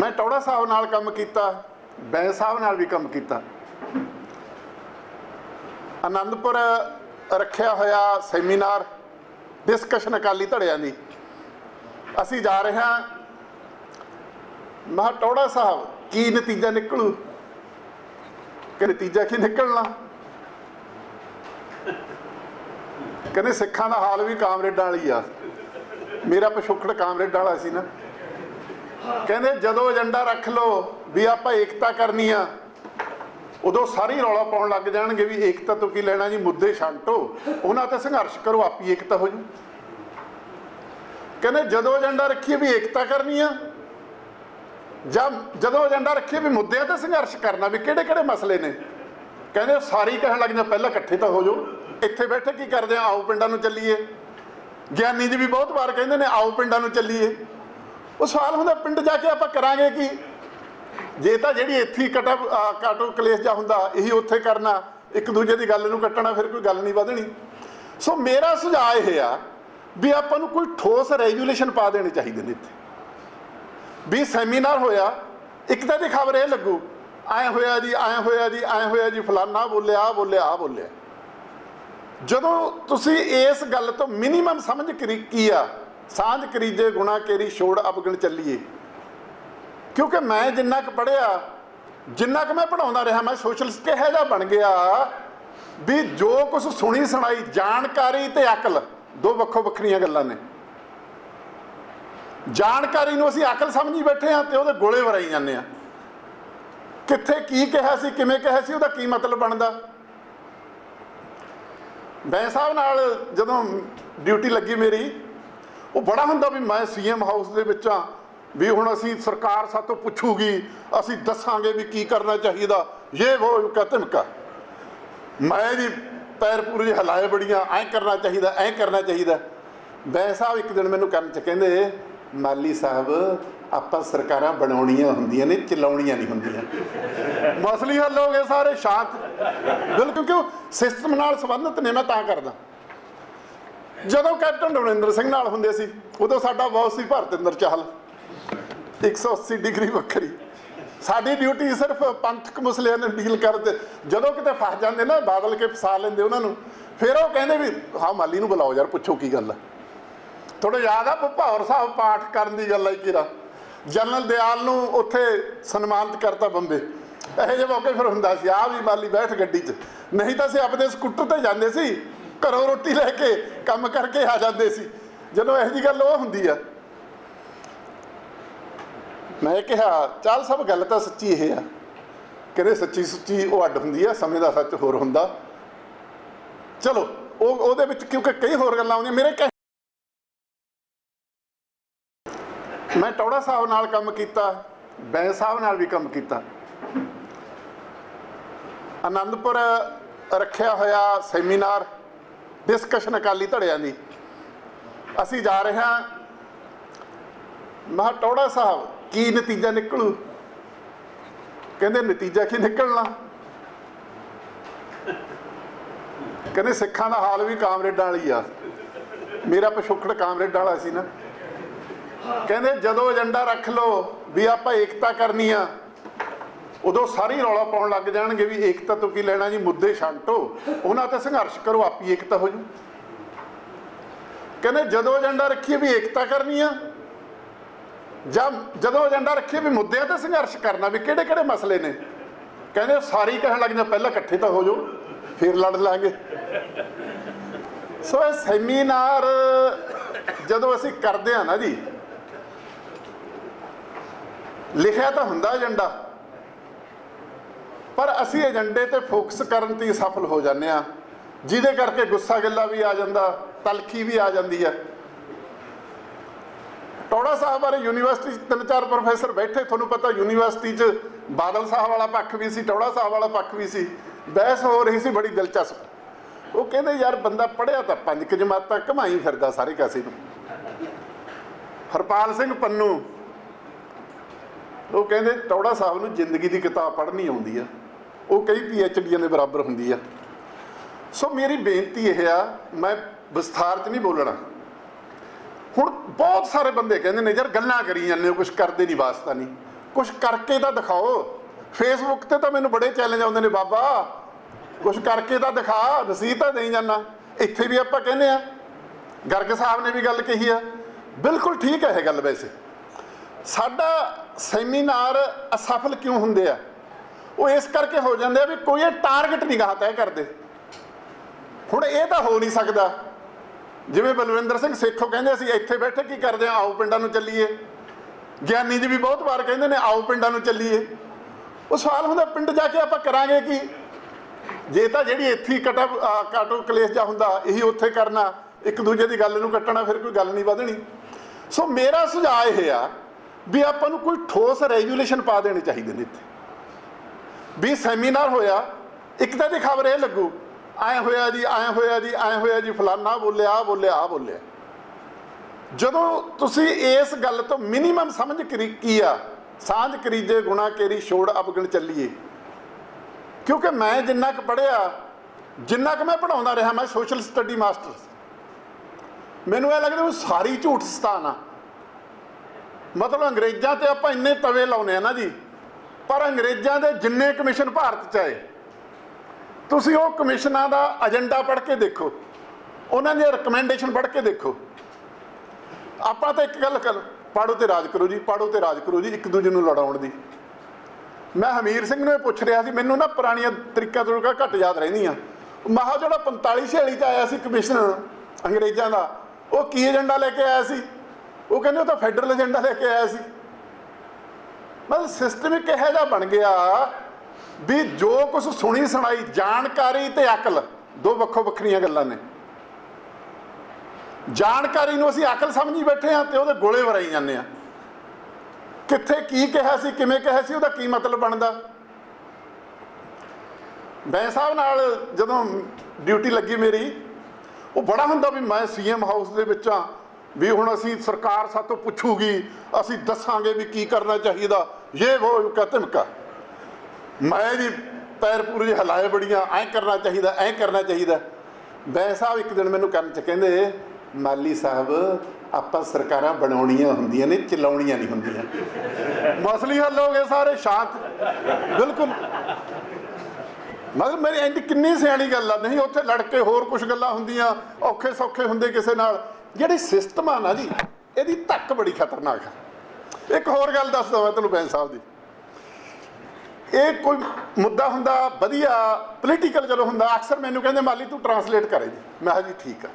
ਮੈਂ ਟੌੜਾ ਸਾਹਿਬ ਨਾਲ ਕੰਮ ਕੀਤਾ ਬੈਂ ਸਾਹਿਬ ਨਾਲ ਵੀ ਕੰਮ ਕੀਤਾ। ਆਨੰਦਪੁਰ ਰੱਖਿਆ ਹੋਇਆ ਸੈਮੀਨਾਰ ਡਿਸਕਸ਼ਨ ਅਕਾਲੀ ਧੜਿਆਂ ਦੀ। ਅਸੀਂ ਜਾ ਰਹੇ ਹਾਂ, ਮਹਾ ਟੌੜਾ ਸਾਹਿਬ, ਕੀ ਨਤੀਜਾ ਨਿਕਲੂ? ਕਿ ਨਤੀਜਾ ਕੀ ਨਿਕਲਣਾ? ਕਹਿੰਦੇ ਸਿੱਖਾਂ ਦਾ ਹਾਲ ਵੀ ਕਾਮਰੇਡਾਂ ਵਾਲੀ ਆ। ਮੇਰਾ ਪਿਛੋਕੜ ਕਾਮਰੇਡਾਂ ਵਾਲਾ ਸੀ ਨਾ। ਕਹਿੰਦੇ ਜਦੋਂ ਏਜੰਡਾ ਰੱਖ ਲਓ ਵੀ ਆਪਾਂ ਏਕਤਾ ਕਰਨੀ ਆ, ਉਦੋਂ ਸਾਰੀ ਰੌਲਾ ਪਾਉਣ ਲੱਗ ਜਾਣਗੇ ਵੀ ਏਕਤਾ ਤੋਂ ਕੀ ਲੈਣਾ ਜੀ, ਮੁੱਦੇ ਛਾਂਟੋ। ਉਹਨਾਂ ਤੇ ਸੰਘਰਸ਼ ਕਰੋ, ਆਪੀ ਏਕਤਾ ਹੋ ਜੂ ਕਹਿੰਦੇ ਜਦੋਂ ਏਜੰਡਾ ਰੱਖੀਏ ਵੀ ਏਕਤਾ ਕਰਨੀ ਆ, ਜਾਂ ਜਦੋਂ ਏਜੰਡਾ ਰੱਖੀਏ ਵੀ ਮੁੱਦਿਆਂ ਤੇ ਸੰਘਰਸ਼ ਕਰਨਾ, ਵੀ ਕਿਹੜੇ ਕਿਹੜੇ ਮਸਲੇ ਨੇ। ਕਹਿੰਦੇ ਸਾਰੀ ਕਹਿਣ ਲੱਗ ਜਾਂ ਪਹਿਲਾਂ ਇਕੱਠੇ ਤਾਂ ਹੋ ਜਾਓ। ਇੱਥੇ ਬੈਠੇ ਕੀ ਕਰਦੇ ਆ? ਆਓ ਪਿੰਡਾਂ ਨੂੰ ਚੱਲੀਏ। ਗਿਆਨੀ ਜੀ ਵੀ ਬਹੁਤ ਵਾਰ ਕਹਿੰਦੇ ਨੇ, ਆਓ ਪਿੰਡਾਂ ਨੂੰ ਚੱਲੀਏ। ਉਹ ਸਵਾਲ ਹੁੰਦਾ, ਪਿੰਡ ਜਾ ਕੇ ਆਪਾਂ ਕਰਾਂਗੇ ਕੀ? ਜੇ ਤਾਂ ਜਿਹੜੀ ਇੱਥੇ ਹੀ ਕਟਾ, ਅਹ, ਕਾਟੋ ਕਲੇਸ਼ ਜਾ ਹੁੰਦਾ, ਇਹੀ ਉੱਥੇ ਕਰਨਾ, ਇੱਕ ਦੂਜੇ ਦੀ ਗੱਲ ਨੂੰ ਕੱਟਣਾ, ਫਿਰ ਕੋਈ ਗੱਲ ਨਹੀਂ ਵਧਣੀ। ਸੋ ਮੇਰਾ ਸੁਝਾਅ ਇਹ ਆ ਵੀ ਆਪਾਂ ਨੂੰ ਕੋਈ ਠੋਸ ਰੈਗੂਲੇਸ਼ਨ ਪਾ ਦੇਣੇ ਚਾਹੀਦੇ ਨੇ ਇੱਥੇ। ਵੀ ਸੈਮੀਨਾਰ ਹੋਇਆ, ਇੱਕ ਤਾਂ ਦੀ ਖਬਰ ਇਹ ਲੱਗੂ, ਐ ਹੋਇਆ ਜੀ, ਐ ਹੋਇਆ ਜੀ, ਐ ਹੋਇਆ ਜੀ, ਫਲਾਨਾ ਬੋਲਿਆ ਆ ਬੋਲਿਆ ਆ ਬੋਲਿਆ। ਜਦੋਂ ਤੁਸੀਂ ਇਸ ਗੱਲ ਤੋਂ ਮਿਨੀਮਮ ਸਮਝ ਕਰੀ ਕੀ ਆ ਸਾਂਝ ਕਰੀਜੇ ਗੁਣਾ ਕੇਰੀ ਛੋੜ ਅਪਗਣ ਚੱਲੀਏ। ਕਿਉਂਕਿ ਮੈਂ ਜਿੰਨਾ ਕੁ ਪੜਿਆ ਜਿੰਨਾ ਕੁ ਮੈਂ ਪੜਾਉਂਦਾ ਰਿਹਾ, ਮੈਂ ਸੋਸ਼ਲਿਸਟ ਕਿਹੋ ਜਿਹਾ ਬਣ ਗਿਆ ਵੀ ਜੋ ਕੁਝ ਸੁਣੀ ਸੁਣਾਈ, ਜਾਣਕਾਰੀ ਤੇ ਅਕਲ, ਦੋ ਵੱਖੋ ਵੱਖਰੀਆਂ ਗੱਲਾਂ ਨੇ। ਜਾਣਕਾਰੀ ਨੂੰ ਅਸੀਂ ਅਕਲ ਸਮਝੀ ਬੈਠੇ ਹਾਂ ਤੇ ਉਹਦੇ ਗੋਲੇ ਵਰਾਈ ਜਾਂਦੇ ਆ ਕਿੱਥੇ ਕੀ ਕਿਹਾ ਸੀ, ਕਿਵੇਂ ਕਿਹਾ ਸੀ, ਉਹਦਾ ਕੀ ਮਤਲਬ ਬਣਦਾ? ਬੈਂ ਸਾਹਿਬ ਨਾਲ ਜਦੋਂ ਡਿਊਟੀ ਲੱਗੀ ਮੇਰੀ ਉਹ ਬੜਾ ਹੁੰਦਾ ਵੀ ਮੈਂ ਸੀਐਮ ਹਾਊਸ ਦੇ ਵਿੱਚ ਆ ਵੀ ਹੁਣ ਅਸੀਂ ਸਰਕਾਰ ਸਾਤੋਂ ਪੁੱਛੂਗੀ, ਅਸੀਂ ਦੱਸਾਂਗੇ ਵੀ ਕੀ ਕਰਨਾ ਚਾਹੀਦਾ। ਇਹ ਉਹ ਕਤਮਕਾ ਮੈਂ ਜੀ ਪੈਰ ਪੂਰੀ ਹਲਾਏ ਬੜੀਆਂ, ਐਂ ਕਰਨਾ ਚਾਹੀਦਾ, ਐਂ ਕਰਨਾ ਚਾਹੀਦਾ। ਬੈਂ ਸਾਹਿਬ ਇੱਕ ਦਿਨ ਮੈਨੂੰ ਕੰਨ ਚ ਕਹਿੰਦੇ, ਮਾਲੀ ਸਾਹਿਬ, ਆਪਾਂ ਸਰਕਾਰਾਂ ਬਣਾਉਣੀਆਂ ਹੁੰਦੀਆਂ ਨੇ, ਚਲਾਉਣੀਆਂ ਨਹੀਂ ਹੁੰਦੀਆਂ। ਮਸਲੀ ਹੱਲ ਹੋ ਗਏ ਸਾਰੇ, ਸ਼ਾਂਤ। ਬਿਲਕੁਲ ਕਿਉਂਕਿ ਉਹ ਸਿਸਟਮ ਨਾਲ ਸੰਬੰਧਿਤ ਨੇ, ਮੈਂ ਤਾਂ ਕਰਦਾ। ਜਦੋਂ ਕੈਪਟਨ ਰਵਿੰਦਰ ਸਿੰਘ ਨਾਲ ਹੁੰਦੇ ਸੀ, ਉਦੋਂ ਸਾਡਾ ਬੌਸ ਸੀ ਭਰਤਿੰਦਰ ਚਾਹਲ। 180 ਡਿਗਰੀ ਵੱਖਰੀ। ਸਾਡੀ ਡਿਊਟੀ ਸਿਰਫ ਪੰਥਕ ਮਸਲਿਆਂ ਨਾਲ ਡੀਲ ਕਰਦੇ ਜਦੋਂ ਕਿਤੇ ਫਸ ਜਾਂਦੇ ਨਾ, ਬਾਦਲ ਕੇ ਫਸਾ ਲੈਂਦੇ ਉਹਨਾਂ ਨੂੰ, ਫਿਰ ਉਹ ਕਹਿੰਦੇ ਵੀ ਹਾਂ ਮਾਲੀ ਨੂੰ ਬੁਲਾਓ ਯਾਰ, ਪੁੱਛੋ ਕੀ ਗੱਲ ਆ। ਥੋੜਾ ਯਾਦ ਆ ਭਪੌਰ ਸਾਹਿਬ ਪਾਠ ਕਰਨ ਦੀ ਗੱਲ ਆਈ ਕਿਰਾ ਜਨਰਲ ਦਿਆਲ ਨੂੰ ਉੱਥੇ ਸਨਮਾਨਿਤ ਕਰਤਾ ਬੰਬੇ। ਇਹੋ ਜਿਹੇ ਮੌਕੇ ਫਿਰ ਹੁੰਦਾ ਸੀ ਆ ਵੀ ਮਾਲੀ ਬੈਠ ਗੱਡੀ 'ਚ। ਨਹੀਂ ਤਾਂ ਅਸੀਂ ਆਪਣੇ ਸਕੂਟਰ ਤੇ ਜਾਂਦੇ ਸੀ ਘਰੋਂ ਰੋਟੀ ਲੈ ਕੇ ਕੰਮ ਕਰਕੇ ਆ ਜਾਂਦੇ ਸੀ। ਜਦੋਂ ਇਹੋ ਜਿਹੀ ਗੱਲ ਉਹ ਹੁੰਦੀ ਆ। ਮੈਂ ਕਿਹਾ, ਚੱਲ ਸਭ ਗੱਲ ਤਾਂ ਸੱਚੀ ਇਹ ਆ। ਕਹਿੰਦੇ, ਸੱਚੀ ਸੁੱਚੀ ਉਹ ਅੱਡ ਹੁੰਦੀ ਆ, ਸਮੇਂ ਦਾ ਸੱਚ ਹੋਰ ਹੁੰਦਾ। ਚਲੋ, ਉਹ ਉਹਦੇ ਵਿੱਚ ਕਿਉਂਕਿ ਕਈ ਹੋਰ ਗੱਲਾਂ ਆਉਂਦੀਆਂ, ਮੇਰੇ ਕਹਿ ਮੈਂ ਟੌੜਾ ਸਾਹਿਬ ਨਾਲ ਕੰਮ ਕੀਤਾ ਬੈਂ ਸਾਹਿਬ ਨਾਲ ਵੀ ਕੰਮ ਕੀਤਾ। ਆਨੰਦਪੁਰ ਰੱਖਿਆ ਹੋਇਆ ਸੈਮੀਨਾਰ ਡਿਸਕਸ਼ਨ ਅਕਾਲੀ ਧੜਿਆਂ ਦੀ। ਅਸੀਂ ਜਾ ਰਹੇ ਹਾਂ। ਮਹਾ ਟੌੜਾ ਸਾਹਿਬ, ਕੀ ਨਤੀਜਾ ਨਿਕਲੂ? ਕਹਿੰਦੇ ਨਤੀਜਾ ਕੀ ਨਿਕਲਣਾ? ਕਹਿੰਦੇ ਸਿੱਖਾਂ ਦਾ ਹਾਲ ਵੀ ਕਾਮਰੇਡਾਂ ਵਾਲੀ ਆ। ਮੇਰਾ ਪਿਛੋਕੜ ਕਾਮਰੇਡਾਂ ਵਾਲਾ ਸੀ ਨਾ। ਕਹਿੰਦੇ ਜਦੋਂ ਏਜੰਡਾ ਰੱਖ ਲਓ ਵੀ ਆਪਾਂ ਏਕਤਾ ਕਰਨੀ ਆ ਉਦੋਂ ਸਾਰੀ ਰੌਲਾ ਪਾਉਣ ਲੱਗ ਜਾਣਗੇ ਵੀ ਏਕਤਾ ਤੋਂ ਕੀ ਲੈਣਾ ਜੀ, ਮੁੱਦੇ ਛਾਂਟੋ। ਉਹਨਾਂ ਤੇ ਸੰਘਰਸ਼ ਕਰੋ, ਆਪੀ ਏਕਤਾ ਹੋ ਜੂ ਕਹਿੰਦੇ ਜਦੋਂ ਏਜੰਡਾ ਰੱਖੀਏ ਵੀ ਏਕਤਾ ਕਰਨੀ ਆ। ਜਾਂ ਜਦੋਂ ਏਜੰਡਾ ਰੱਖੀਏ ਵੀ ਮੁੱਦਿਆਂ ਤੇ ਸੰਘਰਸ਼ ਕਰਨਾ, ਵੀ ਕਿਹੜੇ ਕਿਹੜੇ ਮਸਲੇ ਨੇ। ਕਹਿੰਦੇ ਸਾਰੀ ਕਹਿਣ ਲੱਗ ਜਾਂ ਪਹਿਲਾਂ ਇਕੱਠੇ ਤਾਂ ਹੋ ਜਾਓ, ਫਿਰ ਲੜ ਲਾਂਗੇ। ਸੋ ਇਹ ਸੈਮੀਨਾਰ ਜਦੋਂ ਅਸੀਂ ਕਰਦੇ ਆ ਨਾ ਜੀ, ਲਿਖਿਆ ਤਾਂ ਹੁੰਦਾ ਏਜੰਡਾ। ਪਰ ਅਸੀਂ ਏਜੰਡੇ ਤੇ ਫੋਕਸ ਕਰਨ ਤੇ ਸਫਲ ਹੋ ਜਾਂਦੇ ਆ ਜਿਹਦੇ ਕਰਕੇ ਗੁੱਸਾ ਗਿੱਲਾ ਵੀ ਆ ਜਾਂਦਾ, ਤਲਖੀ ਵੀ ਆ ਜਾਂਦੀ ਹੈ। ਟੌੜਾ ਸਾਹਿਬ ਬਾਰੇ ਯੂਨੀਵਰਸਿਟੀ 'ਚ ਤਿੰਨ ਚਾਰ ਪ੍ਰੋਫੈਸਰ ਬੈਠੇ, ਤੁਹਾਨੂੰ ਪਤਾ ਯੂਨੀਵਰਸਿਟੀ 'ਚ ਬਾਦਲ ਸਾਹਿਬ ਵਾਲਾ ਪੱਖ ਵੀ ਸੀ, ਟੌੜਾ ਸਾਹਿਬ ਵਾਲਾ ਪੱਖ ਵੀ ਸੀ, ਬਹਿਸ ਹੋ ਰਹੀ ਸੀ, ਬੜੀ ਦਿਲਚਸਪ। ਉਹ ਕਹਿੰਦੇ, ਯਾਰ ਬੰਦਾ ਪੜਿਆ ਤਾਂ ਪੰਜ ਕੁ ਜਮਾਤਾਂ ਕਮਾਈ ਫਿਰਦਾ ਸਾਰੇ ਕਾਸੇ ਨੂੰ। ਹਰਪਾਲ ਸਿੰਘ ਪੰਨੂ, ਉਹ ਕਹਿੰਦੇ, ਟੌੜਾ ਸਾਹਿਬ ਨੂੰ ਜ਼ਿੰਦਗੀ ਦੀ ਕਿਤਾਬ ਪੜ੍ਹਨੀ ਆਉਂਦੀ ਆ। ਉਹ ਕਈ ਪੀਐਚਡੀਆਂ ਦੇ ਬਰਾਬਰ ਹੁੰਦੀ ਆ। ਸੋ ਮੇਰੀ ਬੇਨਤੀ ਇਹ ਆ, ਮੈਂ ਵਿਸਥਾਰ 'ਚ ਨਹੀਂ ਬੋਲਣਾ। ਹੁਣ ਬਹੁਤ ਸਾਰੇ ਬੰਦੇ ਕਹਿੰਦੇ ਨੇ, ਯਾਰ ਗੱਲਾਂ ਕਰੀ ਜਾਂਦੇ ਹੋ ਕੁਝ ਕਰਦੇ ਨਹੀਂ ਵਾਸਤਾ ਨਹੀਂ ਕੁਝ ਕਰਕੇ ਤਾਂ ਦਿਖਾਓ। ਫੇਸਬੁੱਕ ਤੇ ਤਾਂ ਮੈਨੂੰ ਬੜੇ ਚੈਲੰਜ ਆਉਂਦੇ ਨੇ, ਬਾਬਾ ਕੁਝ ਕਰਕੇ ਤਾਂ ਦਿਖਾ, ਰਸੀਦ ਤਾਂ ਦੇਈ ਜਾਂਦਾ ਇੱਥੇ ਵੀ ਆਪਾਂ ਕਹਿੰਦੇ ਆ। ਗਰਗ ਸਾਹਿਬ ਨੇ ਵੀ ਗੱਲ ਕਹੀ ਆ। ਬਿਲਕੁਲ ਠੀਕ ਹੈ ਇਹ ਗੱਲ ਵੈਸੇ। ਸਾਡਾ ਸੈਮੀਨਾਰ ਅਸਫਲ ਕਿਉਂ ਹੁੰਦੇ ਆ? ਉਹ ਇਸ ਕਰਕੇ ਹੋ ਜਾਂਦੇ ਆ ਵੀ ਕੋਈ ਇਹ ਟਾਰਗੇਟ ਨਹੀਂ ਗਾਹ ਤੈਅ ਕਰਦੇ। ਹੁਣ ਇਹ ਤਾਂ ਹੋ ਨਹੀਂ ਸਕਦਾ। ਜਿਵੇਂ ਬਲਵਿੰਦਰ ਸਿੰਘ ਸੇਖੋਂ ਕਹਿੰਦੇ ਅਸੀਂ ਇੱਥੇ ਬੈਠੇ ਕੀ ਕਰਦੇ ਆ? ਆਓ ਪਿੰਡਾਂ ਨੂੰ ਚੱਲੀਏ। ਗਿਆਨੀ ਜੀ ਵੀ ਬਹੁਤ ਵਾਰ ਕਹਿੰਦੇ ਨੇ, ਆਓ ਪਿੰਡਾਂ ਨੂੰ ਚੱਲੀਏ। ਉਹ ਸਵਾਲ ਹੁੰਦਾ, ਪਿੰਡ ਜਾ ਕੇ ਆਪਾਂ ਕਰਾਂਗੇ ਕੀ? ਜੇ ਤਾਂ ਜਿਹੜੀ ਇੱਥੇ ਹੀ ਕਟਾ, ਅਹ, ਕਾਟੋ ਕਲੇਸ਼ ਜਾ ਹੁੰਦਾ, ਇਹੀ ਉੱਥੇ ਕਰਨਾ, ਇੱਕ ਦੂਜੇ ਦੀ ਗੱਲ ਨੂੰ ਕੱਟਣਾ, ਫਿਰ ਕੋਈ ਗੱਲ ਨਹੀਂ ਵਧਣੀ। ਸੋ ਮੇਰਾ ਸੁਝਾਅ ਇਹ ਆ ਵੀ ਆਪਾਂ ਨੂੰ ਕੋਈ ਠੋਸ ਰੈਗੂਲੇਸ਼ਨ ਪਾ ਦੇਣੇ ਚਾਹੀਦੇ ਨੇ ਇੱਥੇ। ਵੀ ਸੈਮੀਨਾਰ ਹੋਇਆ, ਇੱਕ ਤਾਂ ਦੀ ਖਬਰ ਇਹ ਲੱਗੂ, ਐ ਹੋਇਆ ਜੀ, ਐ ਹੋਇਆ ਜੀ, ਐ ਹੋਇਆ ਜੀ, ਫਲਾਨਾ ਬੋਲਿਆ ਆ ਬੋਲਿਆ ਆ ਬੋਲਿਆ। ਜਦੋਂ ਤੁਸੀਂ ਇਸ ਗੱਲ ਤੋਂ ਮਿਨੀਮਮ ਸਮਝ ਕਰੀ ਕੀ ਆ, ਸਾਂਝ ਕਰੀਜੇ ਗੁਣਾ ਕੇਰੀ, ਛੋੜ ਅਬਗਣ ਚੱਲੀਏ। ਕਿਉਂਕਿ ਮੈਂ ਜਿੰਨਾ ਕੁ ਪੜਿਆ ਜਿੰਨਾ ਕੁ ਮੈਂ ਪੜਾਉਂਦਾ ਰਿਹਾ, ਮੈਂ ਸੋਸ਼ਲ ਸਟੱਡੀ ਮਾਸਟਰ ਮੈਨੂੰ ਇਹ ਲੱਗਦਾ ਉਹ ਸਾਰੀ ਝੂਠ ਸਤਾਨ ਆ। ਮਤਲਬ ਅੰਗਰੇਜ਼ਾਂ ਤੇ ਆਪਾਂ ਇੰਨੇ ਤਵੇ ਲਾਉਨੇ ਆ ਨਾ ਜੀ ਪਰ ਅੰਗਰੇਜ਼ਾਂ ਦੇ ਜਿੰਨੇ ਕਮਿਸ਼ਨ ਭਾਰਤ ਚ ਆਏ, ਤੁਸੀਂ ਉਹ ਕਮਿਸ਼ਨਾਂ ਦਾ ਏਜੰਡਾ ਪੜ੍ਹ ਕੇ ਦੇਖੋ, ਉਹਨਾਂ ਦੀਆਂ ਰეკਮੈਂਡੇਸ਼ਨ ਪੜ੍ਹ ਕੇ ਦੇਖੋ। ਆਪਾਂ ਤਾਂ ਇੱਕ ਗੱਲ ਕਰ ਪਾੜੋ ਤੇ ਰਾਜ ਕਰੋ ਜੀ ਪਾੜੋ ਤੇ ਰਾਜ ਕਰੋ ਜੀ, ਇੱਕ ਦੂਜੇ ਨੂੰ ਲੜਾਉਣ ਦੀ। ਮੈਂ ਹਮੀਰ ਸਿੰਘ ਨੂੰ ਇਹ ਪੁੱਛ ਰਿਹਾ ਸੀ, ਮੈਨੂੰ ਨਾ ਪੁਰਾਣੀਆਂ ਤਰੀਕਾਂ ਤੋਂ ਘੱਟ ਯਾਦ ਰਹਿੰਦੀਆਂ। ਮਹਾ ਜਿਹੜਾ 45 46 ਚ ਆਇਆ ਸੀ ਕਮਿਸ਼ਨ ਅੰਗਰੇਜ਼ਾਂ ਦਾ, ਉਹ ਕੀ ਏਜੰਡਾ ਲੈ ਕੇ ਆਇਆ ਸੀ? ਉਹ ਕਹਿੰਦੇ ਉਹ ਤਾਂ ਫੈਡਰਲ ਏਜੰਡਾ ਲੈ ਕੇ ਆਇਆ ਸੀ। ਮਤਲਬ ਸਿਸਟਮ ਇੱਕ ਇਹੋ ਜਿਹਾ ਬਣ ਗਿਆ ਵੀ ਜੋ ਕੁਝ ਸੁਣੀ ਸੁਣਾਈ, ਜਾਣਕਾਰੀ ਤੇ ਅਕਲ, ਦੋ ਵੱਖੋ ਵੱਖਰੀਆਂ ਗੱਲਾਂ ਨੇ। ਜਾਣਕਾਰੀ ਨੂੰ ਅਸੀਂ ਅਕਲ ਸਮਝੀ ਬੈਠੇ ਹਾਂ ਤੇ ਉਹਦੇ ਗੋਲੇ ਵਰਾਈ ਜਾਂਦੇ ਆ ਕਿੱਥੇ ਕੀ ਕਿਹਾ ਸੀ, ਕਿਵੇਂ ਕਿਹਾ ਸੀ, ਉਹਦਾ ਕੀ ਮਤਲਬ ਬਣਦਾ? ਬੈਂ ਸਾਹਿਬ ਨਾਲ ਜਦੋਂ ਡਿਊਟੀ ਲੱਗੀ ਮੇਰੀ, ਉਹ ਬੜਾ ਹੁੰਦਾ ਵੀ ਮੈਂ ਸੀਐਮ ਹਾਊਸ ਦੇ ਵਿੱਚ ਆ ਵੀ ਹੁਣ ਅਸੀਂ ਸਰਕਾਰ ਸਾਤੋਂ ਪੁੱਛੂਗੀ, ਅਸੀਂ ਦੱਸਾਂਗੇ ਵੀ ਕੀ ਕਰਨਾ ਚਾਹੀਦਾ। ਇਹ ਉਹ ਕਾ। ਧਮਕਾ ਮੈਂ ਜੀ ਪੈਰ ਪੂਰੀ ਹਲਾਏ ਬੜੀਆਂ, ਐਂ ਕਰਨਾ ਚਾਹੀਦਾ, ਐਂ ਕਰਨਾ ਚਾਹੀਦਾ। ਬੈ ਸਾਹਿਬ ਇੱਕ ਦਿਨ ਮੈਨੂੰ ਕੰਨ ਚ ਕਹਿੰਦੇ, ਮਾਲੀ ਸਾਹਿਬ, ਆਪਾਂ ਸਰਕਾਰਾਂ ਬਣਾਉਣੀਆਂ ਹੁੰਦੀਆਂ ਨੇ, ਚਲਾਉਣੀਆਂ ਨਹੀਂ ਹੁੰਦੀਆਂ। ਮਸਲੀ ਹੱਲ ਹੋ ਗਏ ਸਾਰੇ, ਸ਼ਾਂਤ। ਬਿਲਕੁਲ। ਮਤਲਬ ਮੇਰੀ ਇੰਨੀ ਕਿੰਨੀ ਸਿਆਣੀ ਗੱਲ ਆ, ਨਹੀਂ, ਉੱਥੇ ਲੜ ਕੇ ਹੋਰ ਕੁਝ ਗੱਲਾਂ ਹੁੰਦੀਆਂ, ਔਖੇ ਸੌਖੇ ਹੁੰਦੇ ਕਿਸੇ ਨਾਲ। ਜਿਹੜੀ ਸਿਸਟਮ ਆ ਨਾ ਜੀ, ਇਹਦੀ ਧੱਕ ਬੜੀ ਖਤਰਨਾਕ ਆ। ਇੱਕ ਹੋਰ ਗੱਲ ਦੱਸਦਾ ਮੈਂ ਤੁਹਾਨੂੰ ਬੈਂਸ ਸਾਹਿਬ ਦੀ। ਇਹ ਕੋਈ ਮੁੱਦਾ ਹੁੰਦਾ, ਵਧੀਆ ਪੋਲੀਟੀਕਲ ਜਦੋਂ ਹੁੰਦਾ, ਅਕਸਰ ਮੈਨੂੰ ਕਹਿੰਦੇ ਮਾਲੀ ਤੂੰ ਟਰਾਂਸਲੇਟ ਕਰੇ ਜੀ। ਮੈਂ ਕਿਹਾ ਜੀ ਠੀਕ ਆ।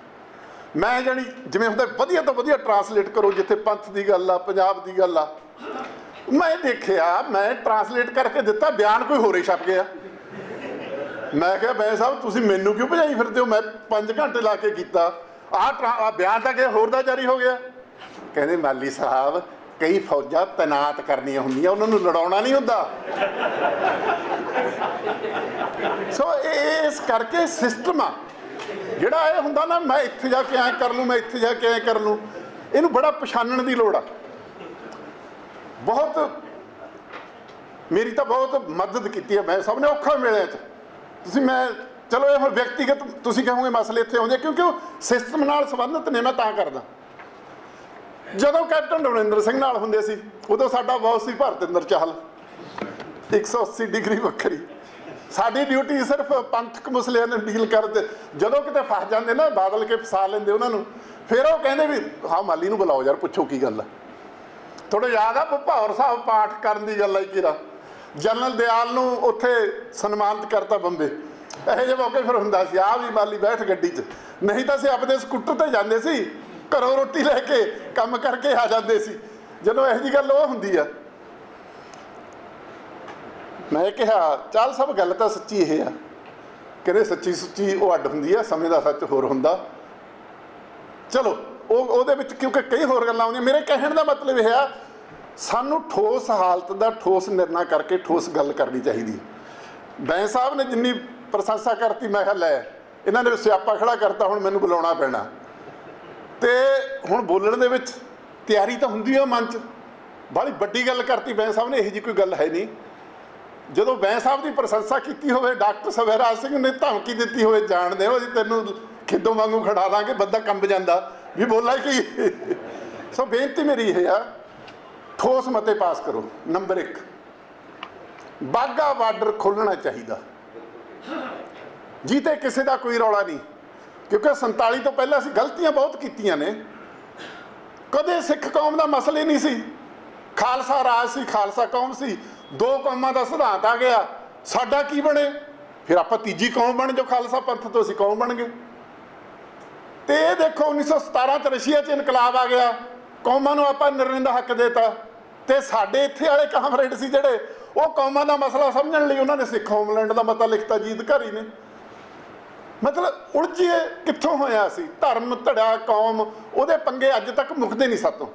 ਮੈਂ ਜਾਣੀ ਜਿਵੇਂ ਹੁੰਦਾ, ਵਧੀਆ ਤੋਂ ਵਧੀਆ ਟਰਾਂਸਲੇਟ ਕਰੋ, ਜਿੱਥੇ ਪੰਥ ਦੀ ਗੱਲ ਆ, ਪੰਜਾਬ ਦੀ ਗੱਲ ਆ। ਮੈਂ ਦੇਖਿਆ, ਮੈਂ ਟਰਾਂਸਲੇਟ ਕਰਕੇ ਦਿੱਤਾ, ਬਿਆਨ ਕੋਈ ਹੋਰੇ ਛਪ ਗਿਆ। ਮੈਂ ਕਿਹਾ ਬੈ ਸਾਹਿਬ, ਤੁਸੀਂ ਮੈਨੂੰ ਕਿਉਂ ਭਜਾਈ ਫਿਰਦੇ ਹੋ? ਮੈਂ 5 ਘੰਟੇ ਲਾ ਕੇ ਕੀਤਾ। ਆਹ ਬਿਆਨ ਤਾਂ ਕਿ ਹੋਰ ਦਾ ਜਾਰੀ ਹੋ ਗਿਆ। ਕਹਿੰਦੇ ਮਾਲੀ ਸਾਹਿਬ, ਕਈ ਫੌਜਾਂ ਤੈਨਾਤ ਕਰਨੀਆਂ ਹੁੰਦੀਆਂ, ਉਹਨਾਂ ਨੂੰ ਲੜਾਉਣਾ ਨਹੀਂ ਹੁੰਦਾ। ਸੋ ਇਸ ਕਰਕੇ ਸਿਸਟਮ ਆ। ਜਿਹੜਾ ਇਹ ਹੁੰਦਾ ਨਾ, ਮੈਂ ਇੱਥੇ ਜਾ ਕੇ ਐ ਕਰ ਲੂੰ, ਮੈਂ ਇੱਥੇ ਜਾ ਕੇ ਐ ਕਰ ਲੂੰ, ਇਹਨੂੰ ਬੜਾ ਪਛਾਣਨ ਦੀ ਲੋੜ ਆ। ਬਹੁਤ, ਮੇਰੀ ਤਾਂ ਬਹੁਤ ਮਦਦ ਕੀਤੀ ਹੈ ਮੈਂ ਸਭ ਨੇ ਔਖਾ ਮਿਲਿਆ 'ਚ ਤੁਸੀਂ ਮੈਂ ਚਲੋ ਇਹ ਹੁਣ ਵਿਅਕਤੀਗਤ ਤੁਸੀਂ ਕਹੋਗੇ ਮਸਲੇ ਇੱਥੇ ਆਉਂਦੇ ਕਿਉਂਕਿ ਉਹ ਸਿਸਟਮ ਨਾਲ ਸੰਬੰਧਿਤ ਨੇ, ਮੈਂ ਤਾਂ ਕਰਦਾ। ਜਦੋਂ ਕੈਪਟਨ ਰਵਿੰਦਰ ਸਿੰਘ ਨਾਲ ਹੁੰਦੇ ਸੀ, ਉਦੋਂ ਸਾਡਾ ਬੌਸ ਸੀ ਭਰਤਿੰਦਰ ਚਾਹਲ 180 ਡਿਗਰੀ ਵੱਖਰੀ। ਸਾਡੀ ਡਿਊਟੀ ਸਿਰਫ ਪੰਥਕ ਮਸਲਿਆਂ ਨੂੰ ਡੀਲ ਕਰਦੇ ਜਦੋਂ ਕਿਤੇ ਫਸ ਜਾਂਦੇ ਨਾ, ਬਾਦਲ ਕੇ ਫਸਾ ਲੈਂਦੇ ਉਹਨਾਂ ਨੂੰ, ਫਿਰ ਉਹ ਕਹਿੰਦੇ ਵੀ ਹਾਂ ਮਾਲੀ ਨੂੰ ਬੁਲਾਓ ਯਾਰ, ਪੁੱਛੋ ਕੀ ਗੱਲ ਆ। ਥੋੜਾ ਯਾਦ ਆ ਭੌਰ ਸਾਹਿਬ ਪਾਠ ਕਰਨ ਦੀ ਗੱਲ ਆਈ ਕਿਰਾ ਜਨਰਲ ਦਿਆਲ ਨੂੰ ਉੱਥੇ ਸਨਮਾਨਿਤ ਕਰਤਾ ਬੰਬੇ। ਇਹੋ ਜਿਹੇ ਮੌਕੇ ਫਿਰ ਹੁੰਦਾ ਸੀ ਆ ਵੀ ਮਾਲੀ ਬੈਠ ਗੱਡੀ 'ਚ। ਨਹੀਂ ਤਾਂ ਅਸੀਂ ਆਪਣੇ ਸਕੂਟਰ ਤੇ ਜਾਂਦੇ ਸੀ, ਘਰੋਂ ਰੋਟੀ ਲੈ ਕੇ ਕੰਮ ਕਰਕੇ ਆ ਜਾਂਦੇ ਸੀ। ਜਦੋਂ ਇਹੋ ਜੀ ਗੱਲ ਉਹ ਹੁੰਦੀ ਆ। ਮੈਂ ਕਿਹਾ, ਚੱਲ ਸਭ ਗੱਲ ਤਾਂ ਸੱਚੀ ਇਹ ਆ। ਕਹਿੰਦੇ ਸੱਚੀ ਸੁੱਚੀ ਉਹ ਅੱਡ ਹੁੰਦੀ ਆ, ਸਮੇਂ ਦਾ ਸੱਚ ਹੋਰ ਹੁੰਦਾ। ਚਲੋ, ਉਹ ਉਹਦੇ ਵਿੱਚ ਕਿਉਂਕਿ ਕਈ ਹੋਰ ਗੱਲਾਂ ਆਉਂਦੀਆਂ ਮੇਰੇ ਕਹਿਣ ਦਾ ਮਤਲਬ ਇਹ ਆ, ਸਾਨੂੰ ਠੋਸ ਹਾਲਤ ਦਾ ਠੋਸ ਨਿਰਣਾ ਕਰਕੇ ਠੋਸ ਗੱਲ ਕਰਨੀ ਚਾਹੀਦੀ। ਬੈਂ ਸਾਹਿਬ ਨੇ ਜਿੰਨੀ ਪ੍ਰਸ਼ੰਸਾ ਕਰਤੀ, ਮੈਂ ਕਿਹਾ ਲੈ, ਇਹਨਾਂ ਨੇ ਸਿਆਪਾ ਖੜਾ ਕਰਤਾ, ਹੁਣ ਮੈਨੂੰ ਬੁਲਾਉਣਾ ਪੈਣਾ। ਤੇ ਹੁਣ ਬੋਲਣ ਦੇ ਵਿੱਚ ਤਿਆਰੀ ਤਾਂ ਹੁੰਦੀ ਆ ਮਨ 'ਚ। ਬੜੀ ਵੱਡੀ ਗੱਲ ਕਰਤੀ ਬੈਂ ਸਾਹਿਬ ਨੇ, ਇਹੋ ਜੀ ਕੋਈ ਗੱਲ ਹੈ ਨਹੀਂ। ਜਦੋਂ ਬੈਂ ਸਾਹਿਬ ਦੀ ਪ੍ਰਸ਼ੰਸਾ ਕੀਤੀ ਹੋਵੇ, ਡਾਕਟਰ ਸਵੇਰਾਜ ਸਿੰਘ ਨੇ ਧਮਕੀ ਦਿੱਤੀ ਹੋਵੇ ਜਾਣਦੇ ਹੋ ਜੀ ਤੈਨੂੰ ਖਿੱਦੋਂ ਵਾਂਗੂ ਖੜਾ ਦਾਂਗੇ, ਬੰਦਾ ਕੰਬ ਜਾਂਦਾ। ਵੀ ਬੋਲਾ ਕੀ? ਸੋ ਬੇਨਤੀ ਮੇਰੀ ਇਹ ਆ, ਠੋਸ ਮਤੇ ਪਾਸ ਕਰੋ, ਨੰਬਰ 1 ਬਾਗਾ ਬਾਰਡਰ ਖੋਲਣਾ ਚਾਹੀਦਾ। ਜੀਤੇ ਕਿਸੇ ਦਾ ਕੋਈ ਰੌਲਾ ਨਹੀਂ। ਕਿਉਂਕਿ 47 ਤੋਂ ਪਹਿਲਾਂ ਅਸੀਂ ਗਲਤੀਆਂ ਬਹੁਤ ਕੀਤੀਆਂ ਨੇ। ਕਦੇ ਸਿੱਖ ਕੌਮ ਦਾ ਮਸਲਾ ਹੀ ਨਹੀਂ ਸੀ। ਖਾਲਸਾ ਰਾਜ ਸੀ, ਖਾਲਸਾ ਕੌਮ ਸੀ। ਦੋ ਕੌਮਾਂ ਦਾ ਸਿਧਾਂਤ ਆ ਗਿਆ, ਸਾਡਾ ਕੀ ਬਣੇ? ਫਿਰ ਆਪਾਂ ਤੀਜੀ ਕੌਮ ਬਣ ਜੋ ਖਾਲਸਾ ਪੰਥ ਤੋਂ ਅਸੀਂ ਕੌਮ ਬਣ ਗਏ। ਤੇ ਇਹ ਦੇਖੋ 1917 ਚ ਰਸ਼ੀਆ ਚ ਇਨਕਲਾਬ ਆ ਗਿਆ। ਕੌਮਾਂ ਨੂੰ ਆਪਾਂ ਨਿਰਣੇ ਦਾ ਹੱਕ ਦੇਤਾ। ਤੇ ਸਾਡੇ ਇੱਥੇ ਵਾਲੇ ਕਾਮਰੇਡ ਸੀ ਜਿਹੜੇ, ਉਹ ਕੌਮਾਂ ਦਾ ਮਸਲਾ ਸਮਝਣ ਲਈ ਉਹਨਾਂ ਨੇ ਸਿੱਖ ਹੋਮਲੈਂਡ ਦਾ ਮਤਾ ਲਿਖਤਾ ਜੀ ਅਧਿਕਾਰੀ ਨੇ। ਮਤਲਬ ਉਲਝੇ ਕਿੱਥੋਂ ਹੋਇਆ ਸੀ? ਧਰਮ, ਧੜਾ, ਕੌਮ, ਉਹਦੇ ਪੰਗੇ ਅੱਜ ਤੱਕ ਮੁੱਕਦੇ ਨਹੀਂ ਸਾਤੋਂ।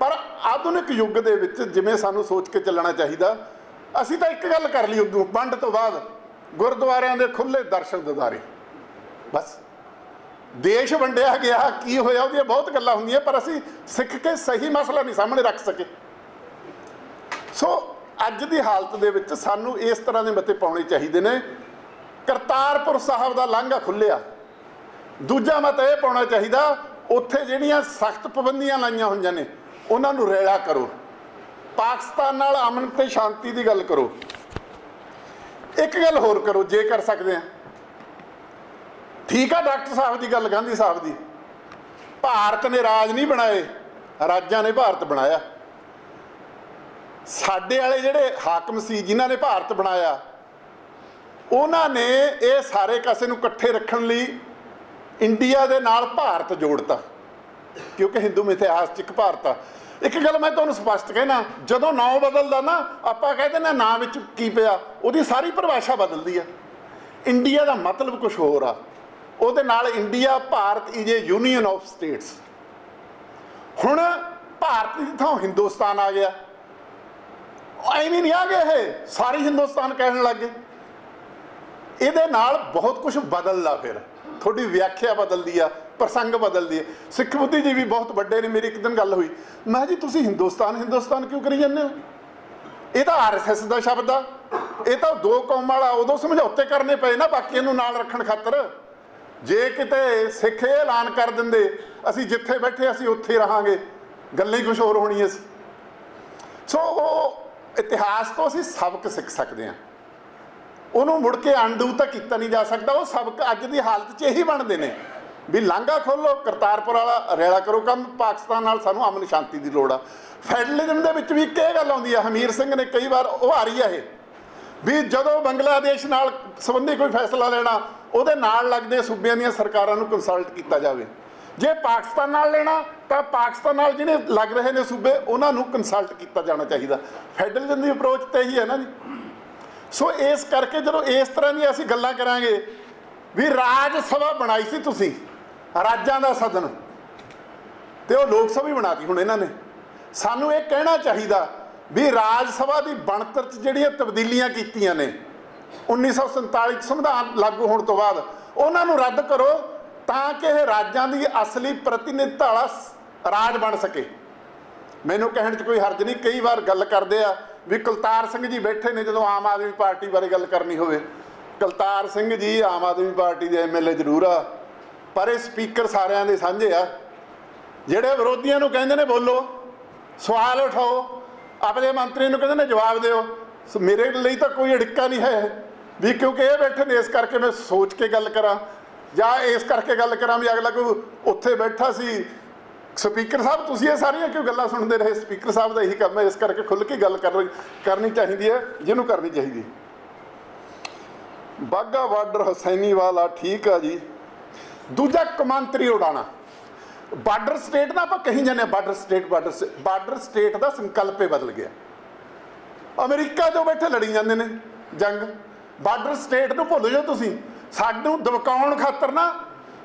ਪਰ ਆਧੁਨਿਕ ਯੁੱਗ ਦੇ ਵਿੱਚ ਜਿਵੇਂ ਸਾਨੂੰ ਸੋਚ ਕੇ ਚੱਲਣਾ ਚਾਹੀਦਾ, ਅਸੀਂ ਤਾਂ ਇੱਕ ਗੱਲ ਕਰ ਲਈ ਉਦੋਂ, ਵੰਡ ਤੋਂ ਬਾਅਦ। ਗੁਰਦੁਆਰਿਆਂ ਦੇ ਖੁੱਲੇ ਦਰਸ਼ਨ ਦਿਦਾਰੇ ਬਸ। ਦੇਸ਼ ਵੰਡਿਆ ਗਿਆ, ਕੀ ਹੋਇਆ, ਉਹਦੀਆਂ ਬਹੁਤ ਗੱਲਾਂ ਹੁੰਦੀਆਂ, ਪਰ ਅਸੀਂ ਸਿੱਖ ਕੇ ਸਹੀ ਮਸਲਾ ਨਹੀਂ ਸਾਹਮਣੇ ਰੱਖ ਸਕੇ। ਸੋ ਅੱਜ ਦੀ ਹਾਲਤ ਦੇ ਵਿੱਚ ਸਾਨੂੰ ਇਸ ਤਰ੍ਹਾਂ ਦੇ ਮਤੇ ਪਾਉਣੇ ਚਾਹੀਦੇ ਨੇ। ਕਰਤਾਰਪੁਰ ਸਾਹਿਬ ਦਾ ਲਾਂਘਾ ਖੁੱਲਿਆ ਦੂਜਾ ਮਤ ਇਹ ਪਾਉਣਾ ਚਾਹੀਦਾ, ਉੱਥੇ ਜਿਹੜੀਆਂ ਸਖਤ ਪਾਬੰਦੀਆਂ ਲਾਈਆਂ ਹੋਈਆਂ ਨੇ, ਉਹਨਾਂ ਨੂੰ ਰੇਲਾ ਕਰੋ। ਪਾਕਿਸਤਾਨ ਨਾਲ ਅਮਨ ਤੇ ਸ਼ਾਂਤੀ ਦੀ ਗੱਲ ਕਰੋ। ਇੱਕ ਗੱਲ ਹੋਰ ਕਰੋ, ਜੇ ਕਰ ਸਕਦੇ ਆ। ਠੀਕ ਆ, ਡਾਕਟਰ ਸਾਹਿਬ ਦੀ ਗੱਲ, ਗਾਂਧੀ ਸਾਹਿਬ ਦੀ। ਭਾਰਤ ਨੇ ਰਾਜ ਨਹੀਂ ਬਣਾਏ, ਰਾਜਾਂ ਨੇ ਭਾਰਤ ਬਣਾਇਆ। ਸਾਡੇ ਵਾਲੇ ਜਿਹੜੇ ਹਾਕਮ ਸੀ, ਜਿਨ੍ਹਾਂ ਨੇ ਭਾਰਤ ਬਣਾਇਆ ਉਹਨਾਂ ਨੇ ਇਹ ਸਾਰੇ ਕਾਸੇ ਨੂੰ ਇਕੱਠੇ ਰੱਖਣ ਲਈ ਇੰਡੀਆ ਦੇ ਨਾਲ ਭਾਰਤ ਜੋੜਤਾ, ਕਿਉਂਕਿ ਹਿੰਦੂ ਮਿਥਿਹਾਸ ਚ ਇੱਕ ਭਾਰਤ ਆ। ਇੱਕ ਗੱਲ ਮੈਂ ਤੁਹਾਨੂੰ ਸਪਸ਼ਟ ਕਹਿਣਾ, ਜਦੋਂ ਨਾਂ ਬਦਲਦਾ ਨਾ, ਆਪਾਂ ਕਹਿੰਦੇ ਨੇ ਨਾਂ ਵਿੱਚ ਕੀ ਪਿਆ, ਉਹਦੀ ਸਾਰੀ ਪਰਿਭਾਸ਼ਾ ਬਦਲਦੀ ਆ। ਇੰਡੀਆ ਦਾ ਮਤਲਬ ਕੁਝ ਹੋਰ ਆ। ਉਹਦੇ ਨਾਲ India, Bharat is a union of states ਹੁਣ ਭਾਰਤ ਦੀ ਥਾਂ ਹਿੰਦੁਸਤਾਨ ਆ ਗਿਆ। ਐਵੇਂ ਨਹੀਂ ਆ ਗਿਆ ਇਹ, ਸਾਰੀ ਹਿੰਦੁਸਤਾਨ ਕਹਿਣ ਲੱਗ ਗਏ। ਇਹਦੇ ਨਾਲ ਬਹੁਤ ਕੁਝ ਬਦਲਦਾ ਫਿਰ। ਤੁਹਾਡੀ ਵਿਆਖਿਆ ਬਦਲਦੀ ਆ, ਪ੍ਰਸੰਗ ਬਦਲਦੀ ਆ। ਸਿੱਖ ਬੁੱਧੀ ਜੀ ਵੀ ਬਹੁਤ ਵੱਡੇ ਨੇ, ਮੇਰੀ ਇੱਕ ਦਿਨ ਗੱਲ ਹੋਈ। ਮੈਂ ਕਿਹਾ ਜੀ, ਤੁਸੀਂ ਹਿੰਦੁਸਤਾਨ ਹਿੰਦੁਸਤਾਨ ਕਿਉਂ ਕਰੀ ਜਾਂਦੇ ਹੋ? ਇਹ ਤਾਂ ਆਰਐਸਐਸ ਦਾ ਸ਼ਬਦ ਆ। ਇਹ ਤਾਂ ਦੋ ਕੌਮ ਵਾਲਾ ਉਦੋਂ ਸਮਝੌਤੇ ਕਰਨੇ ਪਏ ਨਾ ਬਾਕੀਆਂ ਨੂੰ ਨਾਲ ਰੱਖਣ ਖਾਤਰ। ਜੇ ਕਿਤੇ ਸਿੱਖ ਇਹ ਐਲਾਨ ਕਰ ਦਿੰਦੇ, ਅਸੀਂ ਜਿੱਥੇ ਬੈਠੇ, ਅਸੀਂ ਉੱਥੇ ਹੀ ਰਹਾਂਗੇ। ਗੱਲਾਂ ਹੀ ਕੁਝ ਹੋਰ ਹੋਣੀ ਸੀ। ਸੋ ਉਹ ਇਤਿਹਾਸ ਤੋਂ ਅਸੀਂ ਸਬਕ ਸਿੱਖ ਸਕਦੇ ਹਾਂ। ਉਹਨੂੰ ਮੁੜ ਕੇ ਅੰਡੂ ਤਾਂ ਕੀਤਾ ਨਹੀਂ ਜਾ ਸਕਦਾ, ਉਹ ਸਬਕ ਅੱਜ ਦੀ ਹਾਲਤ 'ਚ ਇਹੀ ਬਣਦੇ ਨੇ ਵੀ ਲਾਂਘਾ ਖੋਲੋ ਕਰਤਾਰਪੁਰ ਵਾਲਾ ਰੈਲਾ ਕਰੋ ਕੰਮ, ਪਾਕਿਸਤਾਨ ਨਾਲ ਸਾਨੂੰ ਅਮਨ ਸ਼ਾਂਤੀ ਦੀ ਲੋੜ ਆ। ਫੈਡਰਲਿਜ਼ਮ ਦੇ ਵਿੱਚ ਵੀ ਇੱਕ ਇਹ ਗੱਲ ਆਉਂਦੀ ਆ, ਹਮੀਰ ਸਿੰਘ ਨੇ ਕਈ ਵਾਰ ਉਹ ਆ ਰਹੀ ਆ ਇਹ, ਵੀ ਜਦੋਂ ਬੰਗਲਾਦੇਸ਼ ਨਾਲ ਸੰਬੰਧੀ ਕੋਈ ਫੈਸਲਾ ਲੈਣਾ, ਉਹਦੇ ਨਾਲ ਲੱਗਦੇ ਸੂਬਿਆਂ ਦੀਆਂ ਸਰਕਾਰਾਂ ਨੂੰ ਕੰਸਲਟ ਕੀਤਾ ਜਾਵੇ। ਜੇ ਪਾਕਿਸਤਾਨ ਨਾਲ ਲੈਣਾ, ਤਾਂ ਪਾਕਿਸਤਾਨ ਨਾਲ ਜਿਹੜੇ ਲੱਗ ਰਹੇ ਨੇ ਸੂਬੇ, ਉਹਨਾਂ ਨੂੰ ਕੰਸਲਟ ਕੀਤਾ ਜਾਣਾ ਚਾਹੀਦਾ। ਫੈਡਰਲਿਜ਼ਮ ਦੀ ਅਪਰੋਚ ਤੇ ਹੀ ਹੈ ਨਾ ਜੀ। ਸੋ ਇਸ ਕਰਕੇ ਜਦੋਂ ਇਸ ਤਰ੍ਹਾਂ ਦੀ ਅਸੀਂ ਗੱਲਾਂ ਕਰਾਂਗੇ, ਵੀ ਰਾਜ ਸਭਾ ਬਣਾਈ ਸੀ ਤੁਸੀਂ, ਰਾਜਾਂ ਦਾ ਸਦਨ, ਤੇ ਉਹ ਲੋਕ ਸਭਾ ਹੀ ਬਣਾਤੀ ਹੁਣ ਇਹਨਾਂ ਨੇ। ਸਾਨੂੰ ਇਹ ਕਹਿਣਾ ਚਾਹੀਦਾ ਵੀ ਰਾਜ ਸਭਾ ਦੀ ਬਣਤਰ 'ਚ ਜਿਹੜੀਆਂ ਤਬਦੀਲੀਆਂ ਕੀਤੀਆਂ ਨੇ 1947 ਚ ਸੰਵਿਧਾਨ ਲਾਗੂ ਹੋਣ ਤੋਂ ਬਾਅਦ, ਉਹਨਾਂ ਨੂੰ ਰੱਦ ਕਰੋ ਤਾਂ ਕਿ ਇਹ ਰਾਜਾਂ ਦੀ ਅਸਲੀ ਪ੍ਰਤੀਨਿਧਤਾ ਵਾਲਾ ਰਾਜ ਬਣ ਸਕੇ। ਮੈਨੂੰ ਕਹਿਣ 'ਚ ਕੋਈ ਹਰਜ ਨਹੀਂ, ਕਈ ਵਾਰ ਗੱਲ ਕਰਦੇ ਆ ਵੀ ਕੁਲਤਾਰ ਸਿੰਘ ਜੀ ਬੈਠੇ ਨੇ ਜਦੋਂ ਆਮ ਆਦਮੀ ਪਾਰਟੀ ਬਾਰੇ ਗੱਲ ਕਰਨੀ ਹੋਵੇ। ਕੁਲਤਾਰ ਸਿੰਘ ਜੀ ਆਮ ਆਦਮੀ ਪਾਰਟੀ ਦੇ ਐਮਐਲਏ ਜ਼ਰੂਰ ਆ, ਪਰ ਇਹ ਸਪੀਕਰ ਸਾਰਿਆਂ ਦੇ ਸਾਂਝੇ ਆ। ਜਿਹੜੇ ਵਿਰੋਧੀਆਂ ਨੂੰ ਕਹਿੰਦੇ ਨੇ ਬੋਲੋ, ਸਵਾਲ ਉਠਾਓ, ਆਪਣੇ ਮੰਤਰੀ ਨੂੰ ਕਹਿੰਦੇ ਨੇ ਜਵਾਬ ਦਿਓ। ਮੇਰੇ ਲਈ ਤਾਂ ਕੋਈ ਅੜਿੱਕਾ ਨਹੀਂ ਹੈ ਵੀ ਕਿਉਂਕਿ ਇਹ ਬੈਠੇ ਨੇ, ਇਸ ਕਰਕੇ ਮੈਂ ਸੋਚ ਕੇ ਗੱਲ ਕਰਾਂ। ਜਾਂ ਇਸ ਕਰਕੇ ਗੱਲ ਕਰਾਂ ਵੀ ਅਗਲਾ ਕੋਈ ਉੱਥੇ ਬੈਠਾ ਸੀ ਸਪੀਕਰ ਸਾਹਿਬ, ਤੁਸੀਂ ਇਹ ਸਾਰੀਆਂ ਕਿਉਂ ਗੱਲਾਂ ਸੁਣਦੇ ਰਹੇ? ਸਪੀਕਰ ਸਾਹਿਬ ਦਾ ਇਹੀ ਕੰਮ ਹੈ, ਇਸ ਕਰਕੇ ਖੁੱਲ ਕੇ ਗੱਲ ਕਰ ਕਰਨੀ ਚਾਹੀਦੀ ਹੈ, ਜਿਹਨੂੰ ਕਰਨੀ ਚਾਹੀਦੀ। ਬਾਗਾ ਬਾਰਡਰ ਹਸੈਨੀ ਵਾਲਾ ਠੀਕ ਆ ਜੀ। ਦੂਜਾ ਕਮਾਂਤਰੀ ਉਡਾਣਾ ਬਾਰਡਰ ਸਟੇਟ ਦਾ ਆਪਾਂ ਕਹੀ ਜਾਂਦੇ border state, border border state ਦਾ ਸੰਕਲਪ ਹੀ ਬਦਲ ਗਿਆ। ਅਮਰੀਕਾ ਜੋ ਬੈਠੇ ਲੜੀ ਜਾਂਦੇ ਨੇ, ਜੰਗ। ਬਾਰਡਰ ਸਟੇਟ ਨੂੰ ਭੁੱਲ ਜਾਓ ਤੁਸੀਂ। ਸਾਨੂੰ ਦਬਕਾਉਣ ਖਾਤਰ ਨਾ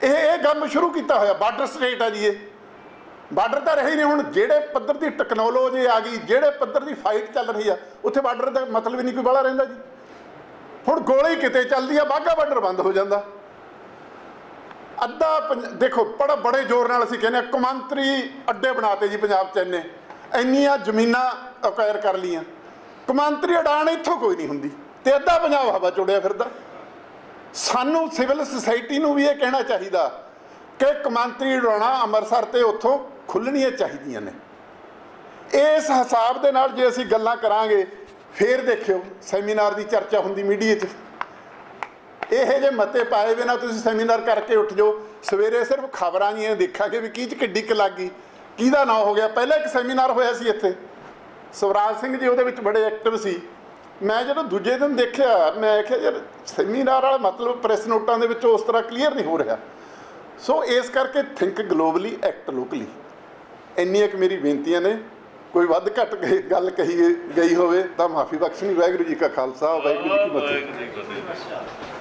ਇਹ ਇਹ ਕੰਮ ਸ਼ੁਰੂ ਕੀਤਾ ਹੋਇਆ, ਬਾਰਡਰ ਸਟੇਟ ਆ ਜੀ ਇਹ। ਬਾਰਡਰ ਤਾਂ ਰਹੇ ਨਹੀਂ ਹੁਣ, ਜਿਹੜੇ ਪੱਧਰ ਦੀ ਟੈਕਨੋਲੋਜੀ ਆ ਗਈ, ਜਿਹੜੇ ਪੱਧਰ ਦੀ ਫਾਈਟ ਚੱਲ ਰਹੀ ਆ, ਉੱਥੇ ਬਾਰਡਰ ਦਾ ਮਤਲਬ ਹੀ ਨਹੀਂ ਕੋਈ ਬਾਹਲਾ ਰਹਿੰਦਾ ਜੀ। ਹੁਣ ਗੋਲੀ ਕਿਤੇ ਚੱਲਦੀ ਆ ਬਾਗਾ ਬਾਰਡਰ ਬੰਦ ਹੋ ਜਾਂਦਾ। ਅੱਧਾ ਪੰਜ- ਦੇਖੋ, ਬੜਾ ਬੜੇ ਜ਼ੋਰ ਨਾਲ ਅਸੀਂ ਕਹਿੰਦੇ ਹਾਂ ਕੌਮਾਂਤਰੀ ਅੱਡੇ ਬਣਾਤੇ ਜੀ ਪੰਜਾਬ ਚ ਇੰਨੇ। ਇੰਨੀਆਂ ਜ਼ਮੀਨਾਂ ਅਕਵਾਇਰ ਕਰ ਲੀਆਂ ਕੌਮਾਂਤਰੀ ਉਡਾਣ ਇੱਥੋਂ ਕੋਈ ਨਹੀਂ ਹੁੰਦੀ, ਤੇ ਅੱਧਾ ਪੰਜਾਬ ਹਵਾ ਚੋੜਿਆ ਫਿਰਦਾ। ਸਾਨੂੰ ਸਿਵਲ ਸੁਸਾਇਟੀ ਨੂੰ ਵੀ ਇਹ ਕਹਿਣਾ ਚਾਹੀਦਾ ਕਿ ਕੌਮਾਂਤਰੀ ਉਡਾਉਣਾ ਅੰਮ੍ਰਿਤਸਰ ਤੇ ਉੱਥੋਂ ਖੁੱਲਣੀਆਂ ਚਾਹੀਦੀਆਂ ਨੇ। ਇਸ ਹਿਸਾਬ ਦੇ ਨਾਲ ਜੇ ਅਸੀਂ ਗੱਲਾਂ ਕਰਾਂਗੇ, ਫੇਰ ਦੇਖਿਓ, ਸੈਮੀਨਾਰ ਦੀ ਚਰਚਾ ਹੁੰਦੀ ਮੀਡੀਆ 'ਚ। ਇਹ ਜੇ ਮਤੇ ਪਾਏ ਬਿਨਾ ਤੁਸੀਂ ਸੈਮੀਨਾਰ ਕਰਕੇ ਉੱਠ ਜਾਓ। ਸਵੇਰੇ ਸਿਰਫ ਖਬਰਾਂ ਨਹੀਂ ਦੇਖਾਂਗੇ ਵੀ ਕੀ ਚ ਕਿੱਡੀ ਕੁ ਲੱਗ ਗਈ, ਕਿਹਦਾ ਨਾਂ ਹੋ ਗਿਆ। ਪਹਿਲਾਂ ਇੱਕ ਸੈਮੀਨਾਰ ਹੋਇਆ ਸੀ ਇੱਥੇ। ਸਵਰਾਜ ਸਿੰਘ ਜੀ ਉਹਦੇ ਵਿੱਚ ਬੜੇ ਐਕਟਿਵ ਸੀ। ਮੈਂ ਜਦੋਂ ਦੂਜੇ ਦਿਨ ਦੇਖਿਆ, ਮੈਂ ਕਿਹਾ ਯਾਰ, ਸੈਮੀਨਾਰ ਵਾਲਾ ਮਤਲਬ ਪ੍ਰੈਸ ਨੋਟਾਂ ਦੇ ਵਿੱਚ ਉਸ ਤਰ੍ਹਾਂ ਕਲੀਅਰ ਨਹੀਂ ਹੋ ਰਿਹਾ। ਸੋ ਇਸ ਕਰਕੇ ਥਿੰਕ ਗਲੋਬਲੀ ਐਕਟ ਲੋਕਲੀ ਇੰਨੀਆਂ ਕੁ ਮੇਰੀ ਬੇਨਤੀਆਂ ਨੇ, ਕੋਈ ਵੱਧ ਘੱਟ ਗ- ਗੱਲ ਕਹੀ ਗਈ ਹੋਵੇ ਤਾਂ ਮਾਫੀ ਬਖਸ਼ਣੀ। ਵਾਹਿਗੁਰੂ ਜੀ ਕਾ ਖਾਲਸਾ ਵਾਹਿਗੁਰੂ ਜੀ ਕੀ ਫਤਿਹ।